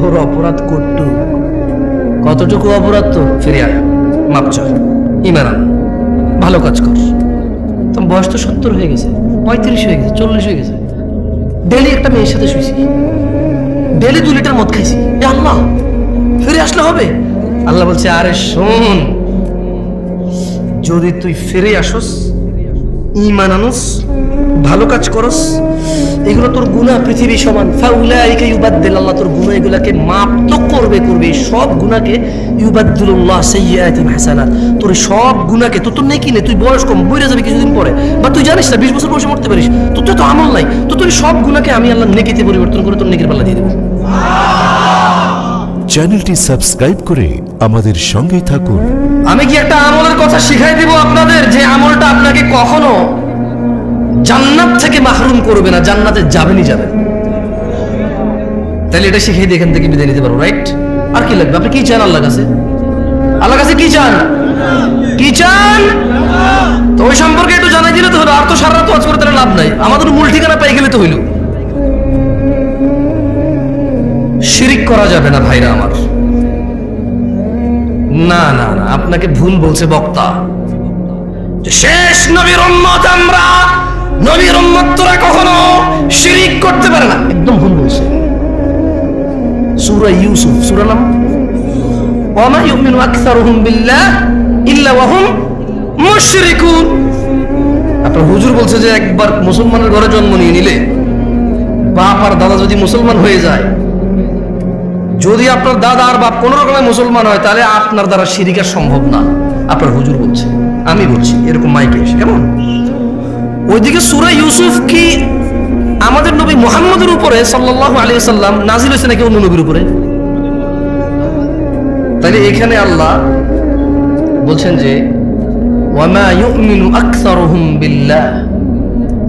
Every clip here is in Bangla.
তোর অপরাধ করতু। কতটুকু অপরাধ তো? ফিরে আয়। মাপ চায় ইমান ভালো কাজ কর। তোমার বয়স তো সত্তর হয়ে গেছে, পঁয়ত্রিশ হয়ে গেছে, চল্লিশ হয়ে গেছে। ডেলি একটা মেয়ের সাথে শুয়েছি ডেলি দু লিটার মদ খাইছি। আল্লাহ, ফিরে আসলে হবে? আল্লাহ বলছে, আরে শোন, যদি তুই ফিরে আসস, ইমান আনস ভালো কাজ করস। এগুলো তোর গুনাহ পৃথিবী সমান। ফাউলাইকা ইউবাদদিল আল্লাহ তোর গুনাহ এগুলাকে মাপ তো করবে করবে। সব গুণাকে হাসানাত। তোর সব গুনাহকে তোর তো নেকি নেই তুই বয়স কম বইরে যাবে কিছুদিন পরে। বা তুই জানিস না বিশ বছর বয়সে মরতে পারিস। তোর তো তো আমল নাই। তো তোর সব গুণাকে আমি আল্লাহ নেকিতে পরিবর্তন করে তোর নেকির পাল্লা দিয়ে দেবো। চ্যানেলটি সাবস্ক্রাইব করে আমাদের সঙ্গেই থাকুন। আমি কি একটা আমলের কথা শিখাই দিব আপনাদের? যে আমলটা আপনাকে কখনো জান্নাত থেকে মাহরুম করবে না, জান্নাতে যাবেন। তাহলে এটা দিয়ে এখান থেকে বিদায় নিতে পারব রাইট আর কি লাগবে? আপনি কি চান আল্লাহ কাছে? আল্লাহ কাছে কি চান? কি চান? তো ওই সম্পর্কে একটু জানাই দিলে তো হলো, আর তো সারা রাত ওয়াজ করে তাহলে লাভ নাই। আমাদের মূল ঠিকানা পাই গেলে তো হইল। শিরিক করা যাবে না ভাইরা আমার। না না না, আপনাকে ভুল বলছে বক্তা। শেষ নবীর উম্মত আমরা নবীর উম্মত তোরা কখনো শিরিক করতে পারে না। একদম ভুল বলছে সূরা ইউসুফ সূরা নাম? ওয়ামা ইউমিনু আকসারুহুম বিল্লাহ ইল্লা ওয়াহুম মুশরিকুন। আপনার হুজুর বলছে যে একবার মুসলমানের ঘরে জন্ম নিয়ে নিলে বাপ আর দাদা যদি মুসলমান হয়ে যায় যদি আপনার দাদা আর বাপ কোন রকমের মুসলমান হয় তাহলে আপনার দ্বারা শিরিকা সম্ভব না। আপনার হুজুর বলছে আমি বলছি এরকম মাইকে এসে কেমন? ওইদিকে সুরা ইউসুফ কি আমাদের নবী মোহাম্মদের উপরে সাল্লাহ আলী সাল্লাম নাজিল হয়েছে নাকি অন্য নবীর উপরে? তাহলে এখানে আল্লাহ বলছেন যে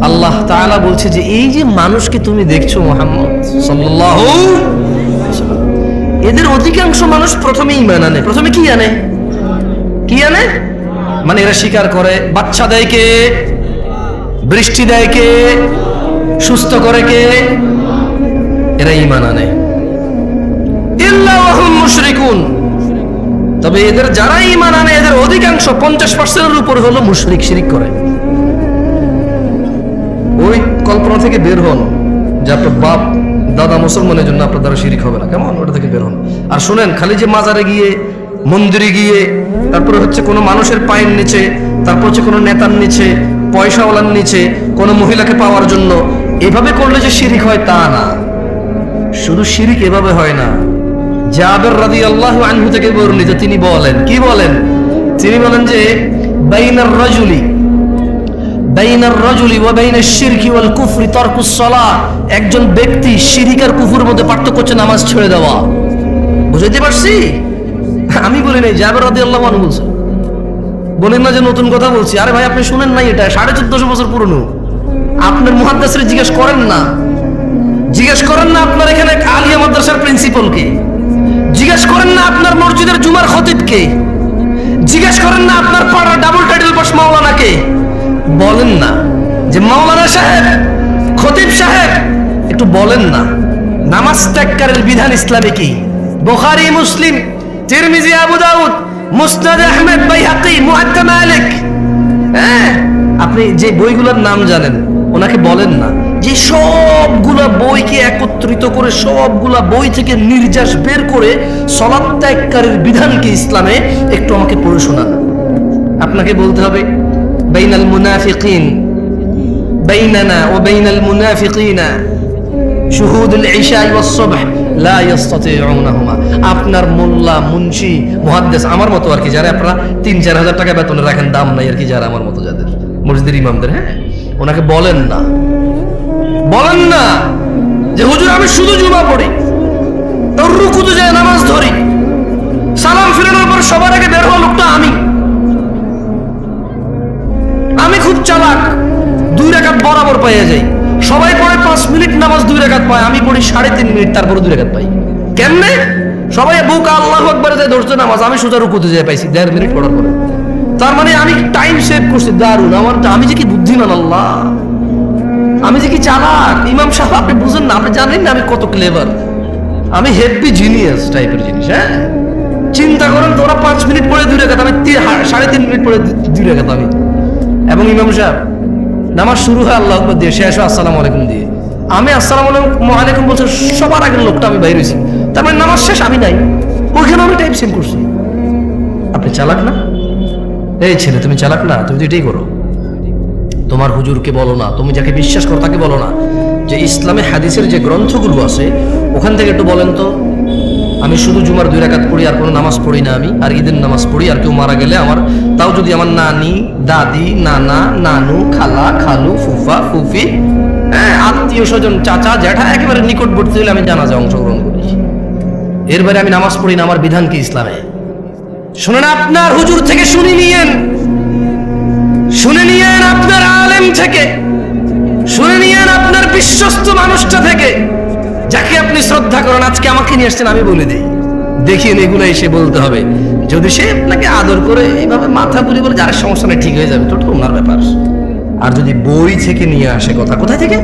আল্লাহ তাআলা বলছে যে, এই যে মানুষকে তুমি দেখছ মোহাম্মদ সাল্লাল্লাহু এদের অধিকাংশ মানুষ প্রথমে ইমান আনে। প্রথমে কি আনে? কি আনে? মানে এরা স্বীকার করে। বাচ্চা দেয় বৃষ্টি দেয় কে? সুস্থ করে কে? এরা ইমান আনে। মুশরিকুন। তবে এদের যারা ইমান আনে, এদের অধিকাংশ পঞ্চাশ পার্সেন্টের উপর হলো মুশরিক শিরিক করে। ওই কল্পনা থেকে বের হন যে আপনার বাপ, দাদা মুসলমানের জন্য আপনার দ্বারা শিরিক হবে না। কেমন? ওটা থেকে বের হন। আর শুনেন, খালি যে মাজারে গিয়ে, মন্দিরে গিয়ে, তারপরে হচ্ছে কোনো মানুষের পায়ের নিচে, তারপর হচ্ছে কোনো নেতার নিচে পয়সাওয়ালার নিচে কোনো মহিলাকে পাওয়ার জন্য এভাবে করলে যে শিরিক হয় তা না। শুধু শিরিক এভাবে হয় না। জাবের রাদি আল্লাহ আনহু থেকে বর্ণিত তিনি বলেন, কি বলেন? তিনি বলেন যে, বাইনার রাজুলি বাইনার রাজুলি ওয়া বাইনাশ শিরকি ওয়াল কুফরি তারকুস সালাহ। একজন ব্যক্তি শিরিক আর কুফুর মধ্যে পার্থক্য হচ্ছে নামাজ ছেড়ে দেওয়া। বুঝাইতে পারছি? আমি বলি নাই, জাবের রাদিয়াল্লাহু আনহু বলছে। বলেন না যে নতুন কথা বলছি। আরে ভাই, আপনি শুনেন নাই এটা। সাড়ে চোদ্দশো বছর পুরনো। আপনার মুহাদ্দাসরে জিজ্ঞেস করেন না। জিজ্ঞেস করেন না আপনার এখানে আলিয়া মাদ্রাসার প্রিন্সিপাল কে। জিজ্ঞেস করেন না আপনার মসজিদের জুমার খতিব কে। জিজ্ঞেস করেন না আপনার পাড়ার ডাবল টাইটেল মাওলানা কে। বলেন না। যে মাওলানা সাহেব, খতিব সাহেব, একটু বলেন না। নামাজ ত্যাগকারের বিধান ইসলামে কি? বুখারী, মুসলিম, তিরমিজি, আবু দাউদ মুসনাদ আহমেদ বাইহাকি, মুআদ্দা মালিক। হ্যাঁ আপনি যে বইগুলোর নাম জানেন, ওনাকে বলেন না। যে সবগুলা বইকে একত্রিত করে, সবগুলা বই থেকে নির্যাস বের করে সলাৎ ত্যাগকারীর বিধানকে ইসলামে একটু আমাকে পড়ে শোনান। আপনাকে বলতে হবে, বাইনাল মুনাফিকিন, বাইনানা ও বাইনাল মুনাফিকিনা। আপনার মোল্লা, মুন্সি, মুহাদ্দিস আমার মতো আর কি যারা, আপনারা তিন, চার হাজার টাকা বেতনে রাখেন, দাম নাই আর কি যারা আমার মতো যাদের। মসজিদের ইমামদের হ্যাঁ? ওনাকে বলেন না। বলেন না যে, হুজুর, আমি শুধু জুমা পড়ি। রুকুতে আমি খুব চালাক। দুই রেখাত বরাবর পাইয়া যাই। সবাই মিনিট নামাজ দুই রেখাত পায়, আমি পড়ি সাড়ে তিন মিনিট তারপরে দুই রেখাত পাই। কেমনে? সবাই বুক, আল্লাহ একবারে যায় ধরছে নামাজ, আমি সোজা রুকুতে যাই পাইছি, দেড় মিনিট পড়ার পরে। তার মানে আমি টাইম সেভ করছি দারুণ আমার আমি যে কি বুদ্ধিমান আল্লাহ? আমি যে কি চালাক? ইমাম সাহেব, আপনি বুঝেন না, আপনি জানেন না আমি কত ক্লেভার আমি হেভি জিনিয়াস টাইপের জিনিস হ্যাঁ? চিন্তা করেন তোরা পাঁচ মিনিট পরে দূরে রেখাত আমি সাড়ে তিন মিনিট পরে দু- দুই রেখাত আমি। এবং ইমাম সাহেব, নামাজ শুরু হয়, আল্লাহ দিয়ে, শেষ হয়, আসসালামু আলাইকুম দিয়ে। আমি আসসালামু আলাইকুম বলছে, সবার আগের লোকটা আমি বাইরে হয়েছি। তার মানে নামাজ শেষ, আমি নাই। ওইখানে আমি টাইপ সেন্ড করছি। আপনি চালাক না? এই ছেলে, তুমি চালাক না? তুমি তো এটাই করো। তোমার হুজুরকে বলো না, তুমি যাকে বিশ্বাস করো তাকে বলো না। যে ইসলামে হাদিসের যে গ্রন্থগুলো আছে, ওখান থেকে একটু বলেন তো। আমি শুধু জুমার দুই রাকাত পড়ি, আর কোনো নামাজ পড়ি না আমি। আর ঈদের নামাজ পড়ি, আর কেউ মারা গেলে আমার তাও যদি আমার নানি, দাদি, নানা, নানু, খালা, খালু, ফুফা, ফুফি হ্যাঁ আত্মীয় স্বজন, চাচা, জ্যাঠা একেবারে নিকটবর্তী হলে আমি জানাজা অংশগ্রহণ করি। এর বাইরে আমি নামাজ পড়ি না, আমার বিধান কি ইসলামে। শুনেন আপনার হুজুর থেকে শুনি নিয়েন। শুনে নিয়েন আপনার আলেম থেকে। শুনে নিয়েন আপনার বিশ্বস্ত মানুষটা থেকে। যাকে আপনি শ্রদ্ধা করেন, আজকে আমাকে নিয়ে আসছেন, আমি বলে দিই। দেখিয়ে এগুলো এসে বলতে হবে। যদি সে আপনাকে আদর করে, এইভাবে মাথা পুরি বলে, যার সমস্যা নেই, ঠিক হয়ে যাবে, তো ওনার ব্যাপার। আর যদি বই থেকে নিয়ে আসে কথা কোথায় থেকে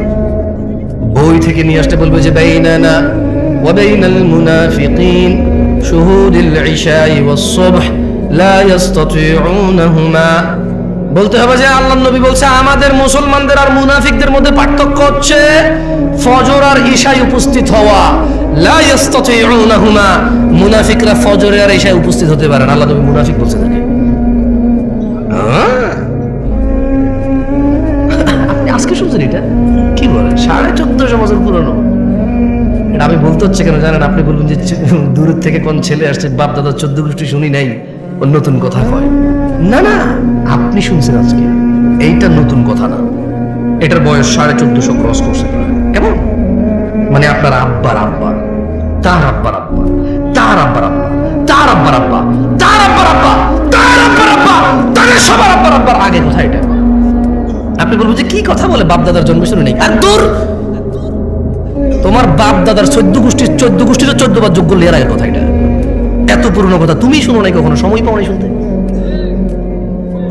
বই থেকে নিয়ে আসতে বলবে যে বাইনানা وبين المنافقين شهود العشاء والصبح لا يستطيعونهما বলতে হবে যে আল্লাহ নবী বলছে আমাদের মুসলমানদের আর মুনাফিকদের মধ্যে পার্থক্য হচ্ছে ফজর আর ঈশায় উপস্থিত হওয়া লা ইয়াস্তাতিউনাহুমা মুনাফিকরা ফজরে আর ঈশায় উপস্থিত হতে পারে না আল্লাহ নবী মুনাফিক বলছে হচ্ছে কেন জানেন? আপনি বলবেন যে দূরের থেকে কোন ছেলে আসছে বাপ দাদা চোদ্দ গোষ্ঠী শুনি নাই নতুন কথা কয়। না না, আপনি শুনছেন আজকে। এইটা নতুন কথা না। এটার বয়স সাড়ে চোদ্দশো ক্রস করছে। কেমন? মানে আপনার আব্বার আব্বা, তার আব্বার আব্বা, তার আব্বার আব্বা, তার আব্বার আব্বা, তার আব্বার আব্বা, তার আব্বার আব্বা, তাদের সবার আব্বার আব্বার। আগে কোথায় এটা? আপনি বলবেন যে কি কথা বলে বাপ দাদার জন্ম শুনে নেই? আর দূর তোমার বাপ দাদার চোদ্দ গোষ্ঠীর চোদ্দ গোষ্ঠীর চোদ্দ বার যোগ্য লেয়ার আগের কথা এটা। এত পুরনো কথা তুমি শুনো নাই কখনো সময় পাও নাই শুনতে।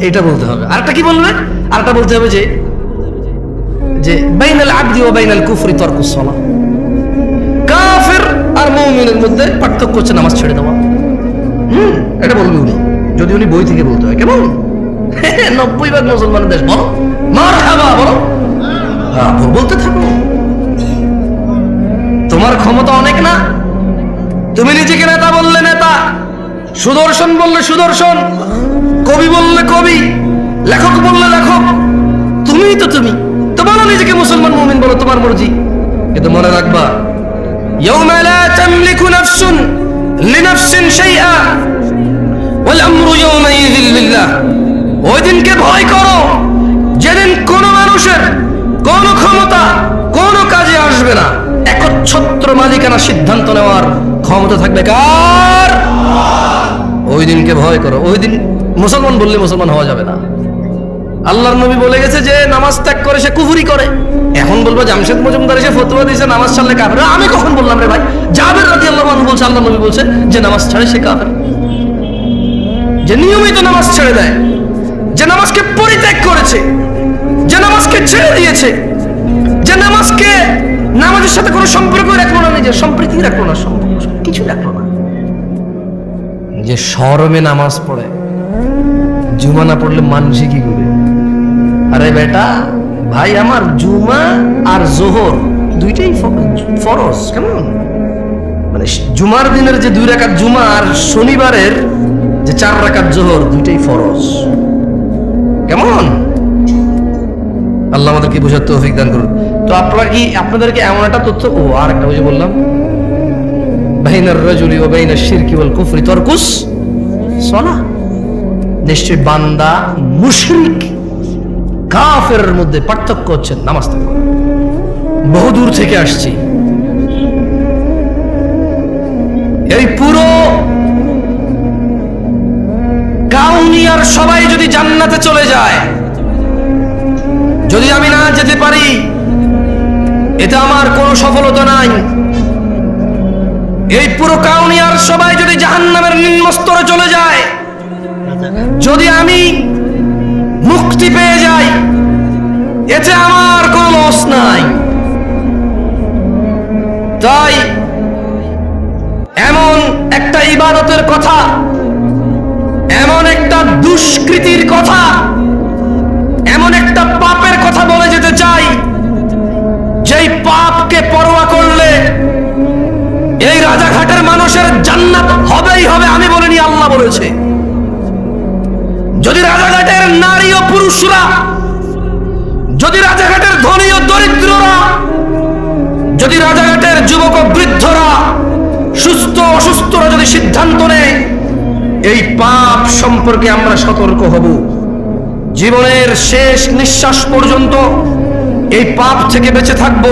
এটা বলতে হবে। আরেকটা কি বলবে আরেকটা বলতে হবে যে যে বাইনাল আবদি ও বাইনাল কুফরি তর্কুস সালাহ। কাফের আর মুমিনের মধ্যে পার্থক্য হচ্ছে নামাজ ছেড়ে দেওয়া। হুম এটা বলবে উনি। যদি উনি বই থেকে বলতে হয় কেমন? নব্বই ভাগ মুসলমানের দেশ বলো। মার খাবা বলো। হ্যাঁ, বলতে থাকো। তোমার ক্ষমতা অনেক না তুমি নিজেকে নেতা বললে নেতা সুদর্শন বললে সুদর্শন কবি বললে কবি লেখক বললে লেখক তুমিই তো তুমি তো বলো নিজেকে মুসলমান মুমিন বলো তোমার মর্জি কিন্তু মনে রাখবা يوم لا تملك نفس لنفس شيئا والامر يومئذ لله ওই দিনকে ভয় করো যেদিন কোনো মানুষের কোনো ক্ষমতা কোনো কাজে আসবে না একচ্ছত্র মালিকানা সিদ্ধান্ত নেওয়ার ক্ষমতা থাকবে কার? ওই দিনকে ভয় করো। ওই দিন মুসলমান বললে মুসলমান হওয়া যাবে না। আল্লাহর নবী বলে গেছে যে, নামাজ ত্যাগ করে সে কুফুরি করে। এখন বলব জামশেদ মজুমদার এসে ফতুয়া দিয়েছে, নামাজ ছাড়লে কাফের। আমি কখন বললাম রে ভাই? জাবের রাজি আল্লাহ বলছে আল্লাহ নবী বলছে যে, নামাজ ছাড়ে সে কাফের। যে নিয়মিত নামাজ ছেড়ে দেয়, যে নামাজকে পরিত্যাগ করেছে, যে নামাজকে ছেড়ে দিয়েছে, যে নামাজকে নামাজের সাথে কোনো সম্পর্ক রাখল না নিজের, সম্প্রীতি রাখল না কিছু রাখল না। যে শরমে নামাজ পড়ে, জুমা না পড়লে মানসি কি করে আরে বেটা, ভাই আমার জুমা আর জোহর দুইটাই ফরজ, কেমন? মানে জুমার দিনের যে দুই রাকাত জুমা আর শনিবারের যে চার রাকাত জোহর দুইটাই ফরজ। কেমন? আল্লাহ আমাদেরকে বোঝার তৌফিক দান করুন। তো আপনারা কি আপনাদেরকে এমন একটা তথ্য ও, আর একটা যে বললাম। বাইনার রাজুলি ও বাইনার শিরকি ওয়াল কুফরি তরকুস সলা। নিশ্চয় বান্দা মুশরিক কাফের মধ্যে পার্থক্য হচ্ছে নামাজ বহু দূর থেকে আসছি। এই পুরো কাউনিয়ার সবাই যদি জান্নাতে চলে যায়, যদি আমি না যেতে পারি এটা আমার কোনো সফলতা নাই। এই পুরো কাউনিয়ার সবাই যদি জাহান্নামের নিম্ন স্তরে চলে যায়, যদি আমি মুক্তি পেয়ে যাই, এতে আমার কোনো লস নাই। তাই এমন একটা ইবাদতের কথা, এমন একটা দুষ্কৃতির কথা, এমন একটা পাপের কথা বলে যেতে চাই যেই পাপকে পরোয়া করলে এই রাজাঘাটের মানুষের জান্নাত হবেই হবে, আমি বলিনি, আল্লাহ বলেছে। যদি রাজাঘাটের নারী ও পুরুষরা, যদি রাজাঘাটের ধনী ও দরিদ্ররা, যদি রাজাঘাটের যুবক ও বৃদ্ধরা, সুস্থ অসুস্থরা যদি সিদ্ধান্ত নেয়, এই পাপ সম্পর্কে আমরা সতর্ক হব। জীবনের শেষ নিঃশ্বাস পর্যন্ত এই পাপ থেকে বেঁচে থাকব,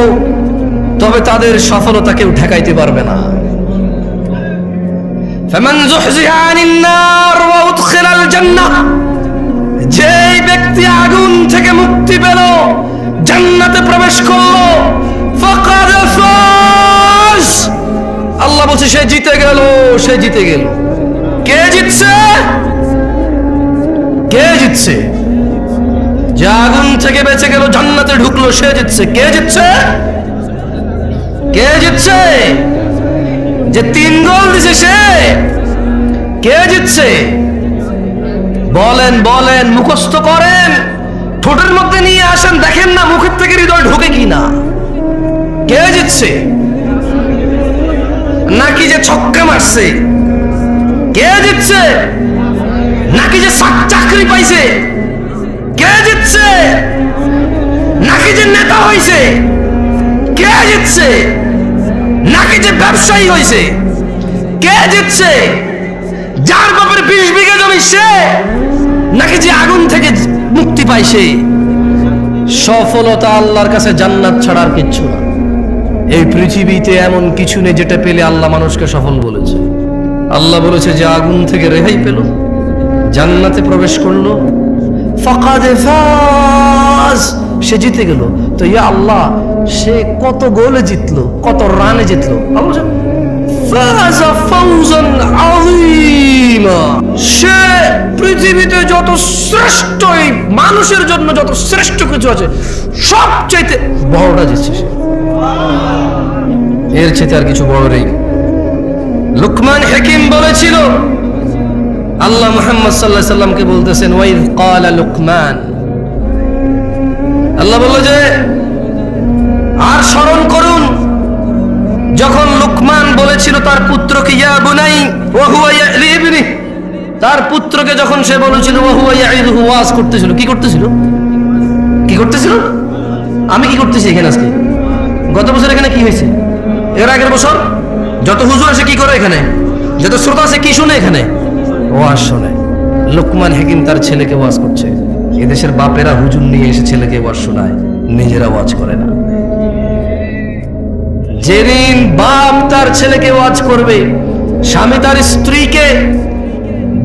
তবে তাদের সফলতা কেউ ঠেকাইতে পারবে না। যে ব্যক্তি আগুন থেকে মুক্তি পেল, জান্নাতে প্রবেশ করল আল্লাহ বলছে, সে জিতে গেল, সে জিতে গেল। কে জিতছে? কে জিতছে? যে আগুন থেকে বেঁচে গেল, জান্নাতে ঢুকলো, সে জিতছে। কে জিতছে? কে জিতছে? যে তিন গোল দিছে সে। কে জিতছে? বলেন বলেন, মুখস্থ করেন। ঠোঁটের মধ্যে নিয়ে আসেন, দেখেন না মুখের থেকে হৃদয় ঢোকে কিনা। কে জিতছে? নাকি যে ছক্কা মারছে? কে জিতছে? নাকি যে চাকরি পাইছে? কে জিতছে? নাকি যে নেতা হয়েছে কে জিতছে? নাকি যে ব্যবসায়ী হয়েছে কে জিতছে? যার বাপের বিশ বিঘা জমি সে? নাকি যে আগুন থেকে মুক্তি পাইছে সফলতা আল্লাহর কাছে জান্নাত ছাড়ার কিচ্ছু না। এই পৃথিবীতে এমন কিছু নেই যেটা পেলে আল্লাহ মানুষকে সফল বলেছে। আল্লাহ বলেছে যে আগুন থেকে রেহাই পেল, জান্নাতে প্রবেশ করল ফাজ। সে জিতে গেল। তো ইয়া আল্লাহ, সে কত গোলে জিতলো, কত রানে জিতলো। সে পৃথিবীতে যত শ্রেষ্ঠ, এই মানুষের জন্য যত শ্রেষ্ঠ কিছু আছে, সবচাইতে বড়টা জিতছে সে। এর চেয়ে আর কিছু বড় নেই। লুকমান হাকিম বলেছিল আল্লাহ মুহাম্মদ সাল্লাহ সাল্লামকে বলতেছেন, ওয়াইদ লুকমান। আল্লাহ বলল যে, আর স্মরণ করুন, যখন লুকমান বলেছিল তার পুত্রকে, ইয়া বুনাই হুয়া ইয়ালিবনি তার পুত্রকে যখন সে বলেছিল, ওয়া হুয়া ইয়াইদুহু ওয়াজ করতেছিল। কি করতেছিল? কি করতেছিল? আমি কি করতেছি এখানে আজকে? গত বছর এখানে কি হয়েছে? এর আগের বছর যত হুজুর আছে কি করে এখানে? যত শ্রোতা আছে কি শুনে এখানে? ওয়াজ শোনে লোকমান হাকিম তার ছেলেকে ওয়াজ করছে। এদেশের বাপেরা হুজুর নিয়ে এসে ছেলেকে ওয়াজ শোনায়, নিজেরা ওয়াজ করে না। যেদিন বাপ তার ছেলেকে ওয়াজ করবে, স্বামী তার স্ত্রীকে,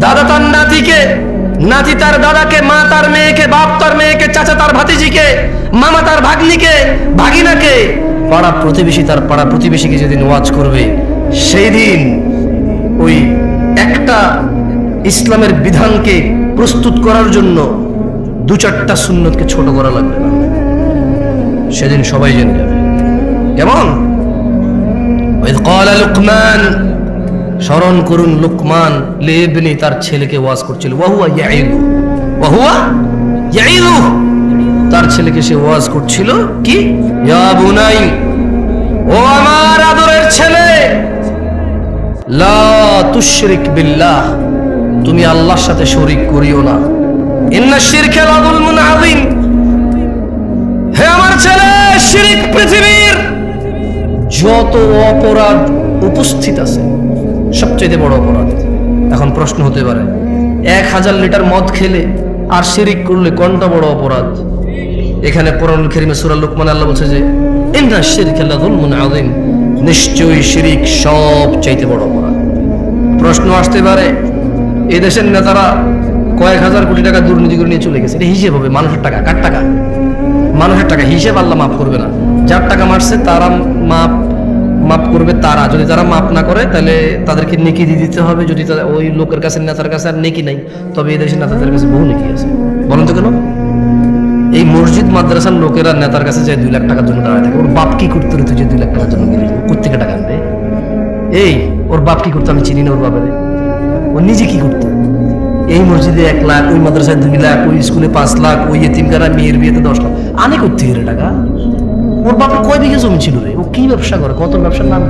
দাদা তার নাতিকে, নাতি তার দাদাকে, মা তার মেয়েকে, বাপ তার মেয়েকে, চাচা তার ভাতিজিকে, মামা তার ভাগ্নিকে, ভাগিনাকে, পাড়া প্রতিবেশী তার পাড়া প্রতিবেশীকে যেদিন ওয়াজ করবে সেই দিন ওই একটা ইসলামের বিধানকে প্রস্তুত করার জন্য দু চারটা সুন্নতকে ছোট করা লাগবে না। সেদিন সবাই জেনে যাবে। কেমন? লুকমান, স্মরণ করুন লুকমান লেবনি তার ছেলেকে ওয়াজ করছিল। ওয়াহুয়া ইয়াইদু ওয়াহুয়া ইয়াইদু তার ছেলেকে সে ওয়াজ করছিল কি? ইয়া ও আমার আদরের ছেলে, লা তুশরিক বিল্লাহ। তুমি আল্লাহর সাথে শরিক করিও না। যত অপরাধ উপস্থিত আছে সবচেয়ে বড় অপরাধ। এখন প্রশ্ন হতে পারে, এক হাজার লিটার মদ খেলে আর শিরিক করলে কোনটা বড় অপরাধ? এখানে কোরআন খেরিমে সুরা আল্লাহ বলছে যে, ইন্না শিরক লাযুলমুন আযীম। নিশ্চয়ই শিরিক সব চাইতে বড় অপরাধ। প্রশ্ন আসতে পারে এই দেশের নেতারা কয়েক হাজার কোটি টাকা দুর্নীতি করে নিয়ে চলে গেছে। এটা হিসেব হবে, মানুষের টাকা, কার টাকা? মানুষের টাকা, হিসেব আল্লাহ মাফ করবে না। যার টাকা মারছে, তারা মাপ মাপ করবে তারা। যদি তারা মাপ না করে, তাহলে তাদেরকে নেকি দিয়ে দিতে হবে। যদি ওই লোকের কাছে, নেতার কাছে আর নেকি নাই, তবে এই দেশের নেতাদের কাছে বহু নেকি আছে। বলেন তো কেন? এই মসজিদ মাদ্রাসার লোকেরা নেতার কাছে যায় দুই লাখ টাকার জন্য দাঁড়ায় থাকে। ওর বাপ কি করতে তুই যে দুই লাখ টাকার জন্য গেলি কোথেকে টাকা আনবে? এই, ওর বাপ কি করতে, আমি চিনি না ওর বাবারে ও নিজে কি করতো? এই মসজিদে এক লাখ, ওই মাদ্রাসায় দুই লাখ, ওই স্কুলে পাঁচ লাখ, ওই এতিমখানা মেয়ের বিয়েতে দশ লাখ। আনে করতে রে টাকা? ওর বাপের কয় বিঘে জমি ছিল রে? ও কি ব্যবসা করে? কত ব্যবসার নাম?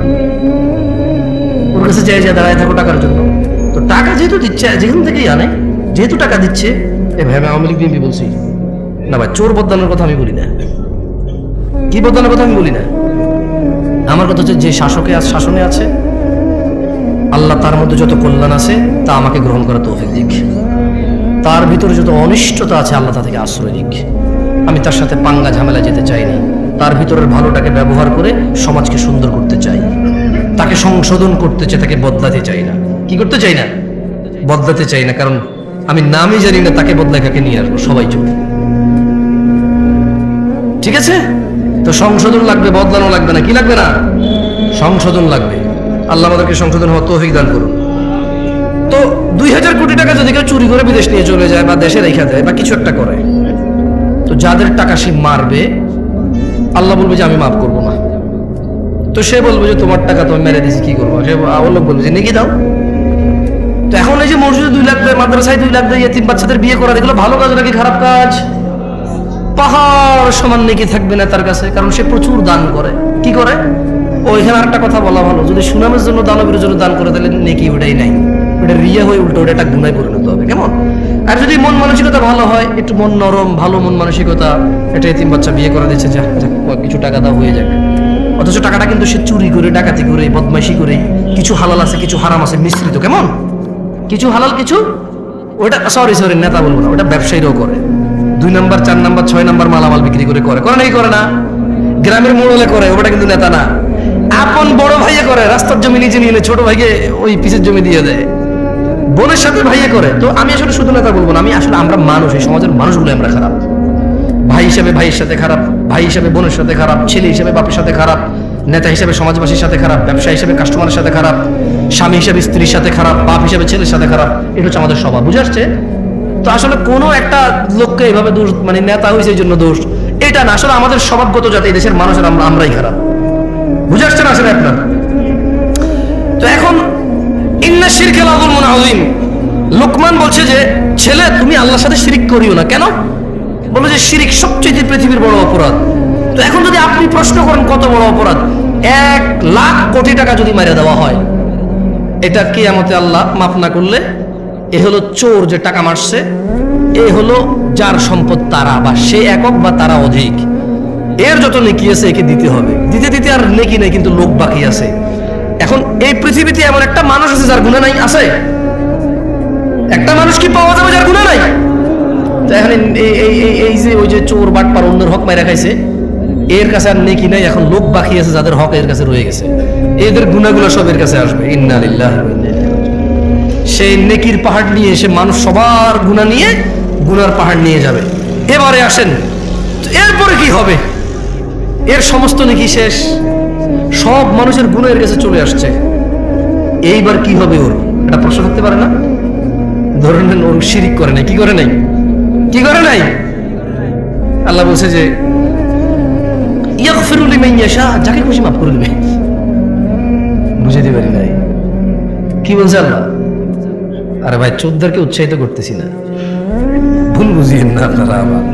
ওর কাছে যাই যা দাঁড়ায় থাকো টাকার জন্য। তো টাকা যেহেতু দিচ্ছে, যেখান থেকেই আনে, যেহেতু টাকা দিচ্ছে, এ ভাই, আমি আওয়ামী লীগ বিএনপি বলছি। না ভাই, চোর বদলানোর কথা আমি বলি না। কি বদলানোর কথা আমি বলি না? আমার কথা হচ্ছে যে শাসকে আজ শাসনে আছে আল্লাহ তার মধ্যে যত কল্যাণ আছে, তা আমাকে গ্রহণ করা তৌফিক দিক। তার ভিতরে যত অনিষ্টতা আছে, আল্লাহ তা থেকে আশ্রয় দিক আমি তার সাথে পাঙ্গা ঝামেলা যেতে চাইনি। তার ভিতরের ভালোটাকে ব্যবহার করে সমাজকে সুন্দর করতে চাই। তাকে সংশোধন করতে চাই, তাকে বদলাতে চাই না। কি করতে চাই না? বদলাতে চাই না, কারণ আমি নামই জানি না, তাকে বদলায় কাকে নিয়ে আসব? সবাই চলে ঠিক আছে? তো সংশোধন লাগবে, বদলানো লাগবে না। কি লাগবে না? সংশোধন লাগবে। আল্লাহ আমাদেরকে সংশোধন হওয়া তৌফিক দান করুন। তো দুই হাজার কোটি টাকা যদি কেউ চুরি করে বিদেশ নিয়ে চলে যায় বা দেশে রেখা দেয় বা কিছু একটা করে, তো যাদের টাকা সে মারবে, আল্লাহ বলবে যে আমি মাফ করব না। তো সে বলবে যে তোমার টাকা তুমি মেরে দিছি কি করব? সে লোক বলবে যে নেকি দাও। তো এখন এই যে মসজিদে দুই লাখ দেয়, মাদ্রাসায় দুই লাখ দেয় তিন বাচ্চাদের বিয়ে করা, এগুলো ভালো কাজ নাকি খারাপ কাজ? পাহাড় সমান নেকি থাকবে না তার কাছে, কারণ সে প্রচুর দান করে। কি করে? ও এখানে আরেকটা কথা বলা ভালো। যদি সুনামের জন্য দানবের জন্য দান করে তাহলে নেকি ওটাই নাই। ওটা রিয়া হয়ে উল্টো ওটা একটা গুণায় পরিণত হবে কেমন? আর যদি মন মানসিকতা ভালো হয় একটু মন নরম ভালো মন মানসিকতা এটা তিন বাচ্চা বিয়ে করে দিচ্ছে যা যাক, কিছু টাকা দাও হয়ে যাক। অথচ টাকাটা কিন্তু সে চুরি করে ডাকাতি করে বদমাইশি করে কিছু হালাল আছে কিছু হারাম আছে মিশ্রিত কেমন? কিছু হালাল কিছু? ওটা সরি সরি নেতা বলব না ওটা ব্যবসায়ীরাও করে। দুই নাম্বার চার নাম্বার ছয় নাম্বার মালামাল বিক্রি করে করে। করে নাকি করে না? গ্রামের মোড়লে করে ওটা কিন্তু নেতা না। আপন বড় ভাইয়ে করে, রাস্তার জমি নিজে নিয়ে ছোট ভাইকে ওই পিসের জমি দিয়ে দেয়। বোনের সাথে ভাইয়ে করে। তো আমি আসলে শুধু নেতা বলব না, আমি আসলে আমরা মানুষ, এই সমাজের মানুষগুলো আমরা খারাপ। ভাই হিসাবে ভাইয়ের সাথে খারাপ, ভাই হিসাবে বোনের সাথে খারাপ, ছেলে হিসেবে বাপের সাথে খারাপ, নেতা হিসাবে সমাজবাসীর সাথে খারাপ ব্যবসা হিসাবে কাস্টমারের সাথে খারাপ, স্বামী হিসাবে স্ত্রীর সাথে খারাপ, বাপ হিসাবে ছেলের সাথে খারাপ, এটা হচ্ছে আমাদের স্বভাব, বুঝে আসছে? তো আসলে কোনো একটা লোককে এইভাবে দোষ মানে নেতা হয়েছে এই জন্য দোষ, এটা না। আসলে আমাদের স্বভাবগত এই দেশের মানুষের আমরা আমরাই খারাপ। বুঝে আসলে আপনার? তো এখন, ইন্না শিরকেল বলছে যে, ছেলে, তুমি আল্লাহর সাথে শিরিক করিও না। কেন? যে, শিরিক সবচেয়ে পৃথিবীর বড় অপরাধ। তো এখন যদি আপনি প্রশ্ন করেন কত বড় অপরাধ? এক লাখ কোটি টাকা যদি মেরে দেওয়া হয়, এটা কি আমাতে আল্লাহ মাফ না করলে, এ হলো চোর যে টাকা মারছে, এ হলো যার সম্পদ তারা বা সে একক বা তারা অধিক। এর যত নেকি আছে, একে দিতে হবে। দিতে দিতে আর নেকি নেই, কিন্তু লোক বাকি আছে। এখন এই পৃথিবীতে এমন একটা মানুষ আছে যার গুণা নাই, আছে? একটা মানুষ কি পাওয়া যাবে যার গুণা নাই? এই যে ওই যে চোর অন্যের হক খাইছে, এর কাছে আর নেকি নাই, এখন লোক বাকি আছে যাদের হক এর কাছে রয়ে গেছে। এদের গুণাগুলো সব এর কাছে আসবে। ইন্না লিল্লাহি ওয়া ইন্না ইলাইহি রাজিউন। সেই নেকির পাহাড় নিয়ে এসে মানুষ সবার গুণা নিয়ে, গুনার পাহাড় নিয়ে যাবে। এবারে আসেন এরপরে কি হবে? এর সমস্ত নাকি শেষ। সব মানুষের গুণ এর কাছে চলে আসছে। এইবার কি হবে ওর? এটা প্রশ্ন থাকতে পারে না? ধরে নেন ওর শিরিক করে নাই। কি করে নাই? কি করে নাই? আল্লাহ বলছে যে যাকে খুশি মাফ করে দিবে। বুঝাতে পারি নাই কি বলছে আল্লাহ? আরে ভাই, চোদ্দারকে উৎসাহিত করতেছি না। ভুল বুঝিয়েন না আপনারা আবার।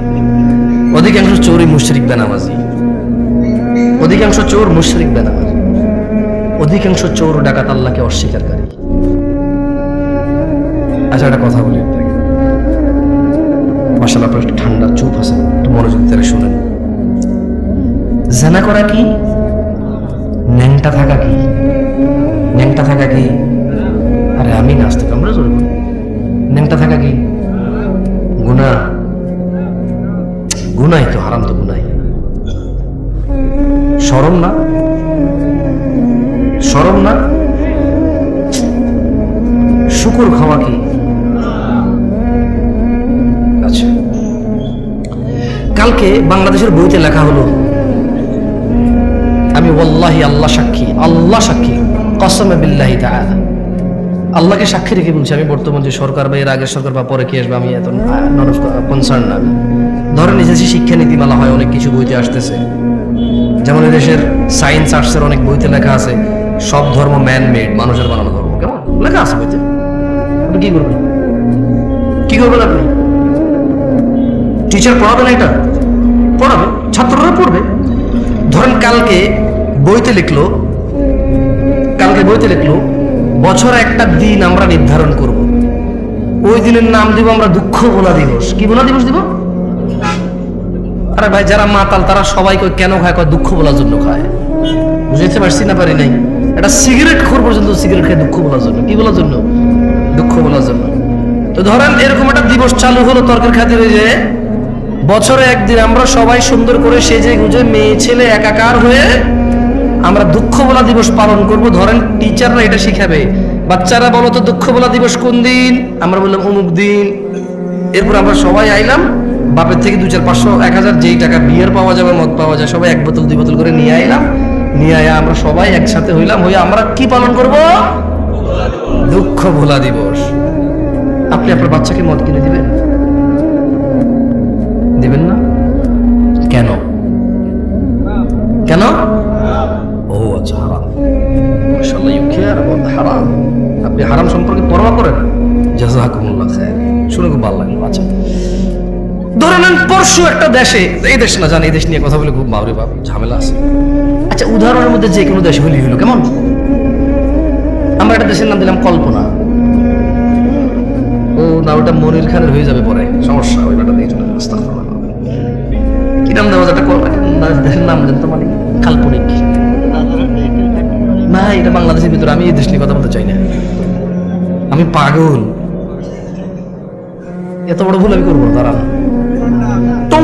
অধিকাংশ চোরই মুশরিক বেনামাজি। অধিকাংশ চোর মুশরিক বেনামাজি অধিকাংশ চোর ডাকাত আল্লাহকে অস্বীকারী। আচ্ছা একটা কথা বলি। মাসাল আপনার ঠান্ডা চুপ আছে, একটু মনোযোগ দিয়ে শুনেন। জানা করা কি? ন্যাংটা থাকা কি? ন্যাংটা থাকা কি? আরে, আমি নাচতে আমরা জোরে ন্যাংটা থাকা কি? গুণা গুনাই তো হারাম তো সরম না? সরম না? শুকুর খাওয়া কি? আচ্ছা। কালকে বাংলাদেশের বইতে লেখা হলো, আমি ওয়াল্লাহি আল্লাহ সাক্ষী আল্লাহ সাক্ষী, কসমে বিল্লাহি তাআলা। আল্লাহকে সাক্ষী রেখে বলছি, আমি বর্তমান যে সরকার বা এর আগের সরকার বা পরে কি আসবে, আমি এত কনসার্ন না। ধরেন এই যে শিক্ষা নীতিমালা হয়, অনেক কিছু বইতে আসতেছে। যেমন দেশের সায়েন্স আর্টসের অনেক বইতে লেখা আছে, সব ধর্ম ম্যান মেড মানুষের বানানো ধর্ম। কেমন? লেখা আছে বইতে। আপনি কি করবেন? কি করবেন আপনি? টিচার পড়াবেন এটা? পড়াবে, ছাত্ররা পড়বে। ধরেন কালকে বইতে লিখলো, কালকে বইতে লিখলো, বছরে একটা দিন আমরা নির্ধারণ করব। ওই দিনের নাম দিব আমরা দুঃখ বোলা দিবস। কি বোলা দিবস দিব? আরে ভাই, যারা মাতাল, তারা সবাই কয় কেন খায়? কয়, দুঃখ বলার জন্য খায়। বুঝতে পারছি না, পারি নাই। এটা সিগারেট খোর পর্যন্ত সিগারেট খায়, দুঃখ বলার জন্য। কি বলার জন্য? দুঃখ বলার জন্য। তো ধরেন, এরকম একটা দিবস চালু হলো তর্কের খাতিরে যে, বছরে একদিন আমরা সবাই সুন্দর করে সেজে গুজে মেয়ে, ছেলে একাকার হয়ে আমরা দুঃখ বলা দিবস পালন করব। ধরেন টিচাররা এটা শিখাবে। বাচ্চারা বলো তো, দুঃখ বলা দিবস কোন দিন? আমরা বললাম, অমুক দিন। এরপর আমরা সবাই আইলাম বাপের থেকে দু চার পাঁচশো, এক হাজার যেই টাকা বিয়ার পাওয়া যাবে, মদ পাওয়া যায়, সবাই এক বোতল, দুই বোতল করে নিয়ে আইলাম। নিয়ে আয়া আমরা সবাই একসাথে হইলাম হয়ে আমরা কি পালন করব? দুঃখ ভোলা দিবস। আপনি আপনার বাচ্চাকে মদ কিনে দিবেন? দিবেন না? কেন? কেন? ও আচ্ছা হারাম। হারাম আপনি হারাম সম্পর্কে পরোয়া করেন? জাযাকুমুল্লাহ খায়র শুনে খুব ভালো লাগল আচ্ছা। ধরে নেন পরশু একটা দেশে, এই দেশ না জানি, এই দেশ নিয়ে কথা বলে খুব বাবরে বাপ, ঝামেলা আছে। আচ্ছা উদাহরণের মধ্যে যে কোনো দেশ কেমন? আমরা একটা দেশের নাম দিলাম কল্পনা। ও না ওটা মনির খানের হয়ে যাবে পরে, সমস্যা ব্যাটা দিয়ে চলে কি নাম দেওয়া দেশের নাম মানে কাল্পনিক। না, এটা বাংলাদেশের ভিতরে, আমি এই দেশ নিয়ে কথা বলতে চাই না। আমি পাগল। এত বড় ভুল আমি করব, দাঁড়ান।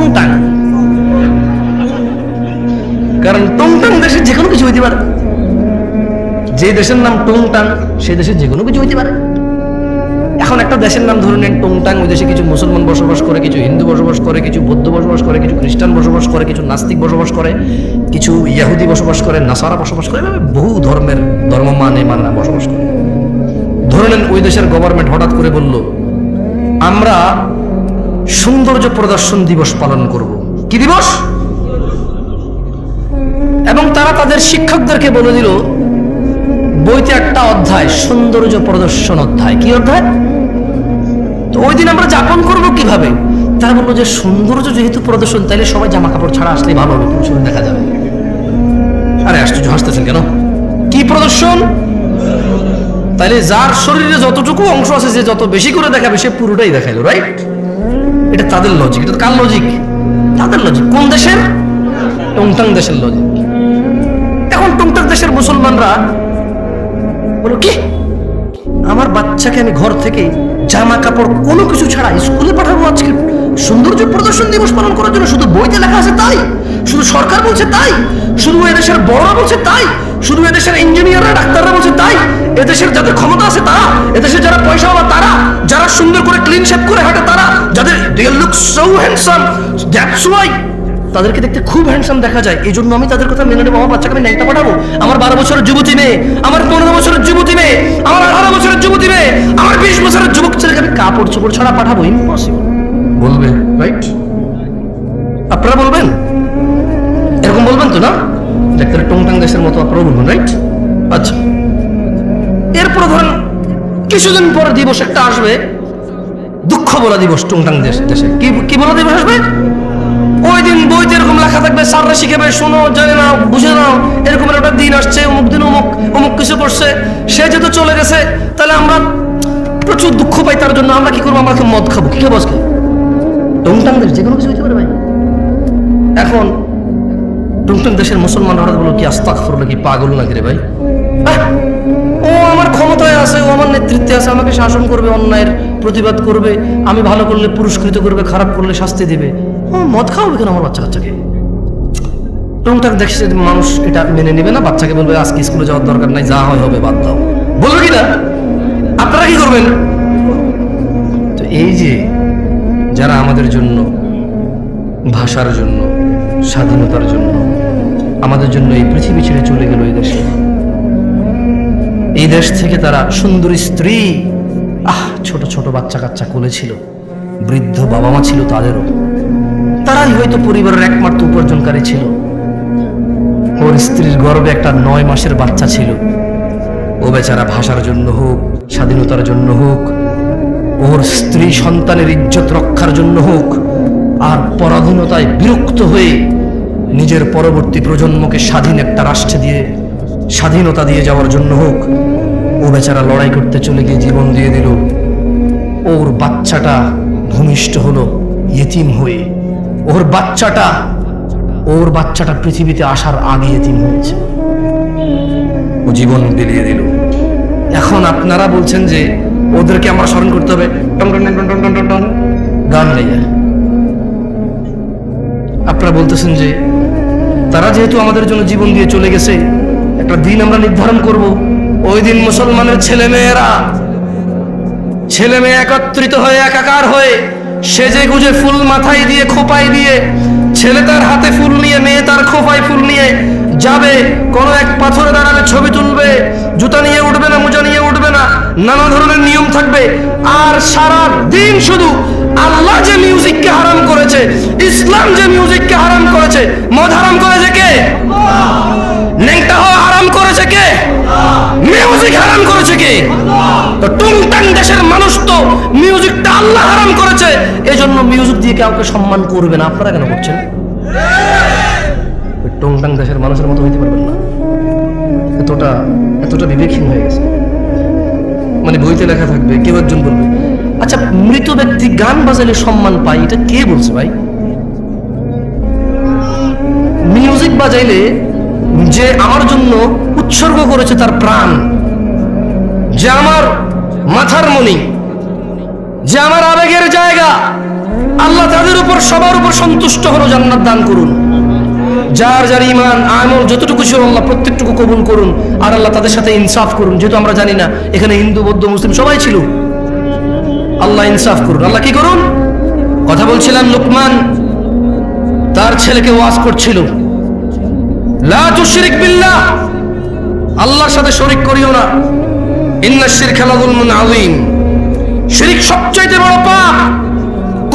টংটাং কারণ টংটাং দেশের যে কোনো কিছু হইতে পারে। যে দেশের নাম টংটাং সেই দেশের যে কোনো কিছু হইতে পারে। এখন একটা দেশের নাম ধরে নেন টংটাং, ওই দেশে কিছু মুসলমান বসবাস করে, কিছু হিন্দু বসবাস করে, কিছু বৌদ্ধ বসবাস করে, কিছু খ্রিস্টান বসবাস করে, কিছু নাস্তিক বসবাস করে, কিছু ইয়াহুদি বসবাস করে, নাসারা বসবাস করে বহু ধর্মের ধর্ম মানে মানে বসবাস করে। ধরে নেন ওই দেশের গভর্নমেন্ট হঠাৎ করে বলল, আমরা সৌন্দর্য প্রদর্শন দিবস পালন করব। কি দিবস? এবং তারা তাদের শিক্ষকদেরকে বলে দিল, বইতে একটা অধ্যায়, সৌন্দর্য প্রদর্শন অধ্যায়। কি অধ্যায়? তো ওই দিন আমরা যাপন করব কীভাবে? তারা বলল যে, সৌন্দর্য যেহেতু প্রদর্শন, তাইলে সবাই জামা কাপড় ছাড়া আসলেই ভালো হবে পুরুষ দেখা যাবে। আরে, আশ্চর্য, হাসতেছেন কেন? কি প্রদর্শন? তাইলে যার শরীরে যতটুকু অংশ আছে যে যত বেশি করে দেখাবে, সে পুরোটাই দেখাইলো রাইট তাদের লজিক এটা কার লজিক তাদের লজিক কোন দেশের? টংটাং দেশের লজিক এখন টংটাং দেশের মুসলমানরা বলো কি? আমার বাচ্চাকে আমি ঘর থেকে জামা, কাপড়, কোনো কিছু ছাড়া স্কুলে পাঠাবো আজকে। সৌন্দর্য প্রদর্শন দিবস পালন করার জন্য শুধু বইতে লেখা আছে তাই? শুধু সরকার বলছে তাই? শুধু এদেশের বড়রা বলছে তাই? শুধু এদেশের ইঞ্জিনিয়াররা ডাক্তাররা বলছে তাই? এদেশের যাদের ক্ষমতা আছে তারা, এদেশের যারা পয়সাওয়ালা তারা, যারা সুন্দর করে ক্লিন শেপ করে হাঁটে তারা, যাদের real look so handsome that's why তাদেরকে দেখতে খুব হ্যান্ডসাম দেখা যায়। এই জন্য আমি তাদের কথা মেনে নেব। আমার বাচ্চাকে আমি ন্যাংটা পাঠাবো। আমার বারো বছরের যুবতী মেয়ে আমার পনেরো বছরের যুবতী মেয়ে আমার আঠারো বছরের যুবতী মেয়ে আমার বিশ বছরের যুবক ছেলেকে আমি কাপড় চোপড় ছাড়া পাঠাবো। ইম্পসিবল বলবে। রাইট আপনারা বলবেন? এরকম বলবেন তো না? ডাক্তার টংটাং দেশের মতো আপনারাও বলবেন রাইট আচ্ছা। এরপর ধরেন কিছুদিন পরে দিবস একটা আসবে। দুঃখ বলা দিবস টুংটাং দেশ দেশে। কি বলা দিবস আসবে? ওই দিন বইতে এরকম লেখা থাকবে সাররা শিখাবে, শোনো, জানে না বুঝে নাও। এরকম একটা দিন আসছে, অমুক দিন অমুক অমুক কিছু করছে। সে যেহেতু চলে গেছে, তাহলে আমরা প্রচুর দুঃখ পাই তার জন্য। আমরা কি করব? আমরা মদ খাব। কি খাব আজকে টুংটাং দেশ যে কোনো কিছু হইতে পারে ভাই। এখন টুংটাং দেশের মুসলমান হঠাৎ বলো কি আস্তাক করল কি পাগল নাকি রে ভাই? আমার ক্ষমতায় আছে, ও আমার নেতৃত্বে আছে, আমাকে শাসন করবে, অন্যায়ের প্রতিবাদ করবে, আমি ভালো করলে, পুরস্কৃত করবে, খারাপ করলে শাস্তি দেবে। মদ খাওয়াবে কেন আমার বাচ্চা কাচ্চাকে? টুংটাক দেখছে মানুষ এটা মেনে নেবে না, বাচ্চাকে বলবে, আজকে স্কুলে যাওয়ার দরকার নাই, যা হয় হবে, বাদ দাও। বলবে কি না? আপনারা কি করবেন? তো এই যে যারা আমাদের জন্য, ভাষার জন্য, স্বাধীনতার জন্য, আমাদের জন্য এই পৃথিবী ছেড়ে চলে গেল এই দেশে এই দেশ থেকে তারা সুন্দরী স্ত্রী। আহ, ছোট ছোট বাচ্চা কাচ্চা কোলে ছিল। বৃদ্ধ বাবা মা ছিল তাদেরও। তারাই হয়তো পরিবারের একমাত্র উপার্জনকারী ছিল। ওর স্ত্রীর গর্ভে একটা নয় মাসের বাচ্চা ছিল। ও বেচারা ভাষার জন্য হোক, স্বাধীনতার জন্য হোক, ওর স্ত্রী সন্তানের ইজ্জত রক্ষার জন্য হোক, আর পরাধীনতায় বিরক্ত হয়ে নিজের পরবর্তী প্রজন্মকে স্বাধীন একটা রাষ্ট্রে দিয়ে স্বাধীনতা দিয়ে যাওয়ার জন্য হোক, ও বেচারা লড়াই করতে চলে গিয়ে জীবন দিয়ে দিল। ওর বাচ্চাটা ভূমিষ্ঠ হলো, ইয়েতিম হয়ে। ওর বাচ্চাটা ওর বাচ্চাটা পৃথিবীতে আসার আগে ইয়েতিম হয়েছে। ও জীবন বিলিয়ে দিল। এখন আপনারা বলছেন যে ওদেরকে আমরা স্মরণ করতে হবে। গান গাইয়া আপনারা বলতেছেন যে তারা যেহেতু আমাদের জন্য জীবন দিয়ে চলে গেছে একটা দিন আমরা নির্ধারণ করব। ওই দিন মুসলমানের ছেলে মেয়েরা ছেলে মেয়ে একত্রিত হয়ে, একাকার হয়ে সেজে গুজে ফুল মাথায় দিয়ে, খোপায় দিয়ে, ছেলে তার হাতে ফুল নিয়ে, মেয়ে তার খোপায় ফুল নিয়ে যাবে। কোনো এক পাথরে দাঁড়াবে, ছবি তুলবে, জুতা নিয়ে উঠবে না, মোজা নিয়ে উঠবে না, নানা ধরনের নিয়ম থাকবে। আর সারা দিন শুধু আল্লাহ যে মিউজিককে হারাম করেছে, ইসলাম যে মিউজিককে হারাম করেছে, মদ হারাম করেছে কে? নেংটা করেছে কে? মিউজিক হারাম করেছে কে? তো টুংটাং দেশের মানুষ তো মিউজিকটা আল্লাহ হারাম করেছে। এজন্য মিউজিক দিয়ে কাউকে সম্মান করবে না। আপনারা কেন করছেন? টুংটাং দেশের মানুষের মতো হইতে পারবেন না। এতটা এতটা বিবেকহীন হয়ে গেছে। মানে বইতে লেখা থাকবে, কেউ একজন বলবে আচ্ছা মৃত ব্যক্তি গান বাজালে সম্মান পায়, এটা কে বলছে ভাই? মিউজিক বাজাইলে যে আমার জন্য উৎসর্গ করেছে তার প্রাণ। যে আমার মাথার মণি, যে আমার আবেগের জায়গা, আল্লাহ তাদের উপর, সবার উপর সন্তুষ্ট হলো, জান্নাত দান করুন। যার যার ইমান আমল, যতটুকু ছিল আল্লাহ প্রত্যেকটুকু কবুল করুন, আর আল্লাহ তাদের সাথে ইনসাফ করুন। যেহেতু আমরা জানি না, এখানে হিন্দু, বৌদ্ধ, মুসলিম সবাই ছিল। আল্লাহ ইনসাফ করুন। আল্লাহ কি করুন? কথা বলছিলাম, লোকমান তার ছেলেকে ওয়াজ করছিল। লা তুশরিক বিল্লাহ। আল্লাহর সাথে শরিক করিও না। ইন্না শিরকা লাযুলমুন আযীম। শিরিক সবচাইতে বড় পাপ,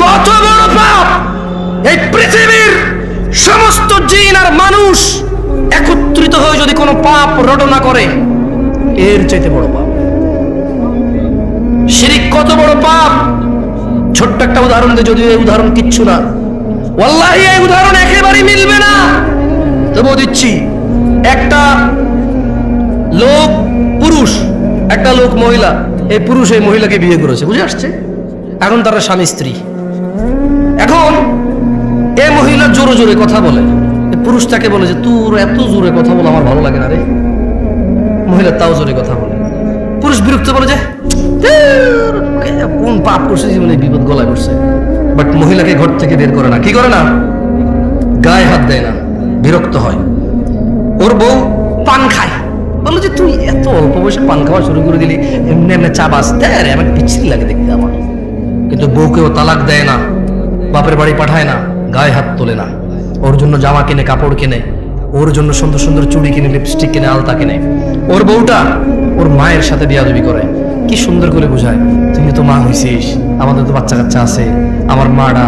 কত বড় পাপ, এই পৃথিবীর সমস্ত জিন আর মানুষ একত্রিত হয়ে যদি কোনো পাপ রটনা করে, এর চাইতে বড় পাপ। শিরিক কত বড় পাপ? ছোট্ট একটা উদাহরণ দিয়ে যদিও এই উদাহরণ কিচ্ছু না। ওয়াল্লাহি, এই উদাহরণ একেবারেই মিলবে না। তবুও দিচ্ছি, একটা লোক পুরুষ, একটা লোক মহিলা, এই পুরুষ এই মহিলাকে বিয়ে করেছে, বুঝে আসছে? এখন তারা স্বামী, স্ত্রী। এখন এ মহিলা জোরে জোরে কথা বলে। পুরুষ তাকে বলে যে, তোর এত জোরে কথা বলে আমার ভালো লাগে না রে। মহিলা তাও জোরে কথা বলে। পুরুষ বিরক্ত বলে যে কোন পাপ করছে জীবনে বিপদ গলায় করছে বাট মহিলাকে ঘর থেকে বের করে না। কি করে না? গায়ে হাত দেয় না। বিরক্ত হয়। ওর বউ পান খায়। বলল যে তুই এত অল্প বয়সে পান খাওয়া শুরু করে দিলি, এমনি এমনি চা বাস দেয় রে আমার পিছিয়ে লাগে দেখতে আমার। কিন্তু বউকেও তালাক দেয় না, বাপের বাড়ি পাঠায় না, গায়ে হাত তোলে না। ওর জন্য জামা কিনে, কাপড় কিনে, ওর জন্য সুন্দর সুন্দর চুড়ি কিনে, লিপস্টিক কিনে, আলতা কিনে। ওর বউটা ওর মায়ের সাথে বিয়াদবি করে। কি সুন্দর করে বোঝায় তুই তো মা হইছিস, আমাদের তো বাচ্চা কাচ্চা আছে, আমার মাটা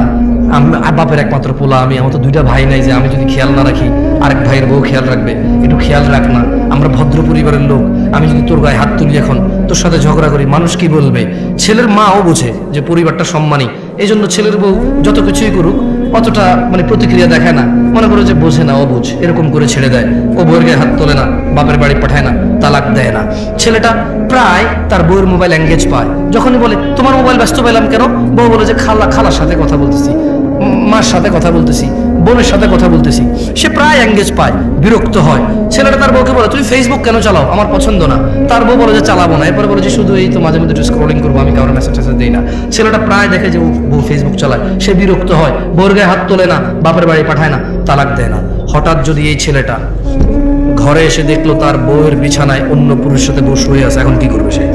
আমি বাপের একমাত্র পোলা, আমি, আমার তো দুইটা ভাই নাই যে আমি যদি খেয়াল না রাখি আরেক ভাইয়ের বউ খেয়াল রাখবে। একটু খেয়াল রাখ না আমরা ভদ্র পরিবারের লোক। আমি যদি তোর গায়ে হাত তুলি এখন, তোর সাথে ঝগড়া করি, মানুষ কি বলবে? ছেলের মাও বোঝে যে পরিবারটা সম্মানী। এই জন্য ছেলের বউ যত কিছুই করুক, অতটা মানে প্রতিক্রিয়া দেখায় না। মনে করো যে বোঝে না, অবুঝ। এরকম করে ছেড়ে দেয়। ও বউয়ের গায়ে হাত তোলে না, বাপের বাড়ি পাঠায় না, তালাক দেয় না। ছেলেটা প্রায় তার বউয়ের মোবাইল এঙ্গেজ পায়। যখনই বলে, তোমার মোবাইল ব্যস্ত পেলাম কেন? বউ বলে যে, খালা, খালার সাথে কথা বলতেছি। মার সাথে কথা বলতেছি। বোনের সাথে কথা বলতেছি। সে প্রায় এঙ্গেজ পায়, বিরক্ত হয়। ছেলেটা তার বউকে বলে, তুমি ফেসবুক কেন চালাও? আমার পছন্দ না। তার বউ বলে যে, চালাবো না। এরপরে বলে যে, শুধু এই তো মাঝে মধ্যে একটু স্ক্রলিং করব, আমি কারোর মেসেজ টেসেজ দিই না। ছেলেটা প্রায় দেখে যে, ও বউ ফেসবুক চালায়। সে বিরক্ত হয় বউর গায়ে হাত তোলে না, বাপের বাড়ি পাঠায় না, তালাক দেয় না। হঠাৎ যদি এই ছেলেটা ঘরে এসে দেখল তার বউয়ের বিছানায় অন্য পুরুষের সাথে বউ শুয়ে আছে, এখন কি করবে সে?